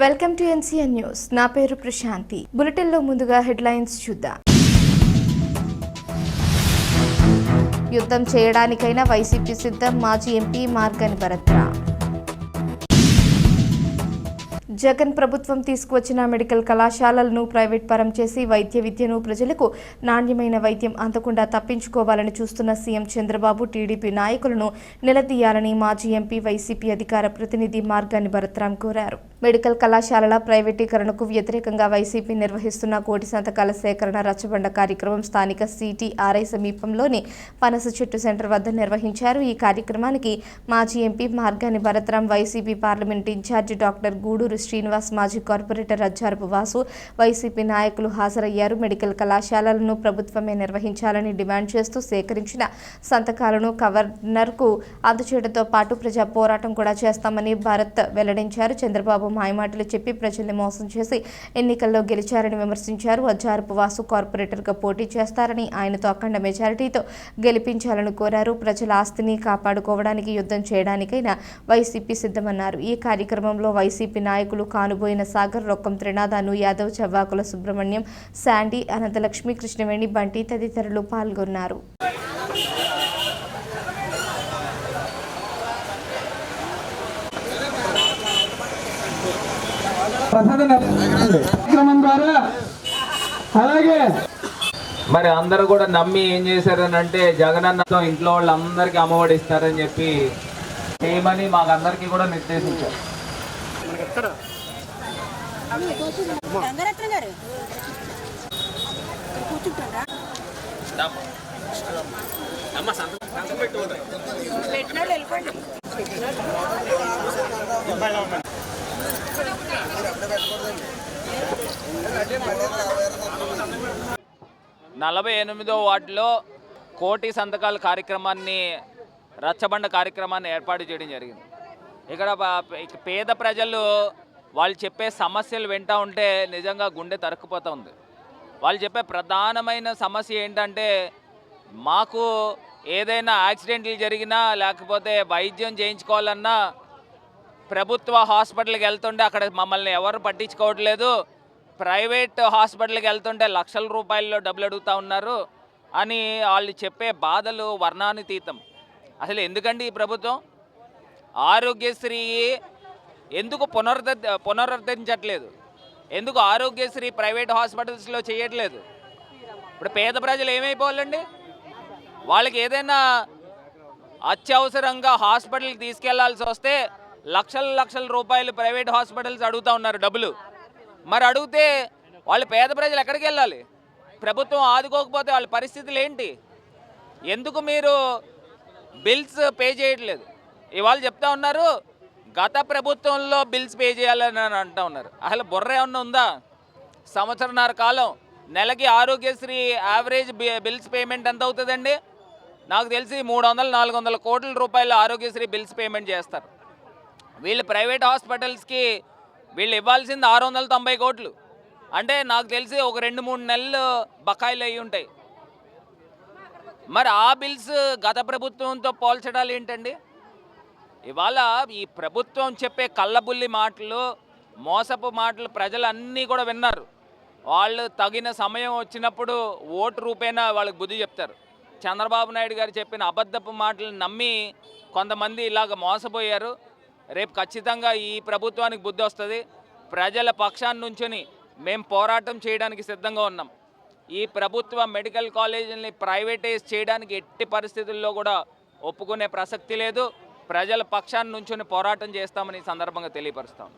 Welcome to NCN news. నా పేరు ప్రశాంతి. బులెటిన్లో ముందుగా హెడ్లైన్స్ చూద్దాం. యుద్ధం చేయడానికైనా వైసీపీ సిద్ధం మాజీ ఎంపీ మార్గని భరత్రా. జగన్ ప్రభుత్వం తీసుకువచ్చిన మెడికల్ కళాశాలలను ప్రైవేట్ పరం చేసి వైద్య విద్యను ప్రజలకు నాణ్యమైన వైద్యం అందకుండా తప్పించుకోవాలని చూస్తున్న సీఎం చంద్రబాబు టీడీపీ నాయకులను నిలదీయాలని మాజీ ఎంపీ వైసీపీ అధికార ప్రతినిధి మార్గాన్ని భరత్రాం కోరారు. మెడికల్ కళాశాలల ప్రైవేటీకరణకు వ్యతిరేకంగా వైసీపీ నిర్వహిస్తున్న కోటి సంతకాల సేకరణ రచ్చబండ కార్యక్రమం స్థానిక సిటీఆర్ఐ సమీపంలోని పనస చెట్టు సెంటర్ వద్ద నిర్వహించారు. ఈ కార్యక్రమానికి మాజీ MP Margani Bharatram YCP parliament incharge doctor Guduru Srinivas మాజీ కార్పొరేటర్ అజ్జారపు వాసు వైసీపీ నాయకులు హాజరయ్యారు. మెడికల్ కళాశాలలను ప్రభుత్వమే నిర్వహించాలని డిమాండ్ చేస్తూ సేకరించిన సంతకాలను గవర్నర్కు అందచేయడంతో పాటు ప్రజా పోరాటం కూడా చేస్తామని భారత్ వెల్లడించారు. చంద్రబాబు మాయమాటలు చెప్పి ప్రజల్ని మోసం చేసి ఎన్నికల్లో గెలిచారని విమర్శించారు. అజ్జారపు వాసు కార్పొరేటర్గా పోటీ చేస్తారని ఆయనతో అఖండ మెజారిటీతో గెలిపించాలని కోరారు. ప్రజల ఆస్తిని కాపాడుకోవడానికి యుద్ధం చేయడానికైనా వైసీపీ సిద్ధమన్నారు. ఈ కార్యక్రమంలో వైసీపీ నాయకులు కానుబోయిన సాగర్ రొక్కం త్రినాథాను యాదవ్ చవ్వాకుల సుబ్రహ్మణ్యం శాండీ అనంతలక్ష్మి కృష్ణవేణి బంటి తదితరులు పాల్గొన్నారు. అలాగే. మరి అందరూ కూడా నమ్మి ఏం చేశారని అంటే జగనన్నతో ఇంట్లో వాళ్ళందరికీ అమ్మఒడి ఇస్తారని చెప్పి చేయమని మాకందరికీ కూడా నిర్దేశించారు. గంగారత్న గారు. కూర్చుంటారా పెట్టినాడు వెళ్ళిపోండి. నలభై ఎనిమిదో వార్డులో కోటి సంతకాల కార్యక్రమాన్ని రచ్చబండ కార్యక్రమాన్ని ఏర్పాటు చేయడం జరిగింది. ఇక్కడ పేద ప్రజలు వాళ్ళు చెప్పే సమస్యలు వింటా ఉంటే నిజంగా గుండె తరుక్కుపోతుంది వాళ్ళు చెప్పే ప్రధానమైన సమస్య ఏంటంటే మాకు ఏదైనా యాక్సిడెంట్లు జరిగినా లేకపోతే వైద్యం చేయించుకోవాలన్నా ప్రభుత్వ హాస్పిటల్కి వెళ్తుంటే అక్కడ మమ్మల్ని ఎవరు పట్టించుకోవట్లేదు. ప్రైవేట్ హాస్పిటల్కి వెళ్తుంటే లక్షల రూపాయల్లో డబ్బులు అడుగుతూ ఉన్నారు అని వాళ్ళు చెప్పే బాధలు వర్ణానుతీతం అసలు ఎందుకండి ఈ ప్రభుత్వం? ఆరోగ్యశ్రీ ఎందుకు పునరుద్ధ పునరుద్ధరించట్లేదు? ఎందుకు ఆరోగ్యశ్రీ ప్రైవేట్ హాస్పిటల్స్లో చేయట్లేదు? ఇప్పుడు పేద ప్రజలు ఏమైపోవాలండి? వాళ్ళకి ఏదైనా అత్యవసరంగా హాస్పిటల్కి తీసుకెళ్ళాల్సి వస్తే లక్షల లక్షల రూపాయలు ప్రైవేట్ హాస్పిటల్స్ అడుగుతూ ఉన్నారు డబ్బులు. మరి అడిగితే వాళ్ళు పేద ప్రజలు ఎక్కడికి వెళ్ళాలి? ప్రభుత్వం ఆదుకోకపోతే వాళ్ళ పరిస్థితులు ఏంటి? ఎందుకు మీరు బిల్స్ పే చేయట్లేదు? ఇవాళ చెప్తా ఉన్నారు గత ప్రభుత్వంలో బిల్స్ పే చేయాలని అని ఉన్నారు. అసలు బుర్ర ఏమన్నా ఉందా? సంవత్సరన్నర కాలం నెలకి ఆరోగ్యశ్రీ యావరేజ్ బి- బిల్స్ పేమెంట్ ఎంత అవుతుందండి? నాకు తెలిసి మూడు వందల నాలుగు వందల కోట్ల రూపాయలు ఆరోగ్యశ్రీ బిల్స్ పేమెంట్ చేస్తారు. వీళ్ళు ప్రైవేట్ హాస్పిటల్స్కి వీళ్ళు ఇవ్వాల్సింది ఆరు వందల తొంభై కోట్లు. అంటే నాకు తెలిసి ఒక రెండు మూడు నెలలు బకాయిలు అయి ఉంటాయి. మరి ఆ బిల్స్ గత ప్రభుత్వంతో పోల్చడాలు ఏంటండి? ఇవాళ ఈ ప్రభుత్వం చెప్పే కళ్ళబుల్లి మాటలు మోసపు మాటలు ప్రజలు అన్నీ కూడా విన్నారు. వాళ్ళు తగిన సమయం వచ్చినప్పుడు ఓటు రూపేణా వాళ్ళకి బుద్ధి చెప్తారు. చంద్రబాబు నాయుడు గారు చెప్పిన అబద్ధపు మాటలు నమ్మి కొంతమంది ఇలాగ మోసపోయారు. రేపు ఖచ్చితంగా ఈ ప్రభుత్వానికి బుద్ధి వస్తుంది. ప్రజల పక్షాన్ని నుంచుని మేము పోరాటం చేయడానికి సిద్ధంగా ఉన్నాం. ఈ ప్రభుత్వ మెడికల్ కాలేజీని ప్రైవేటైజ్ చేయడానికి ఎట్టి పరిస్థితుల్లో కూడా ఒప్పుకునే ప్రసక్తి లేదు. ప్రజల పక్షాన్ని నుంచుని పోరాటం చేస్తామని ఈ సందర్భంగా తెలియపరుస్తాం.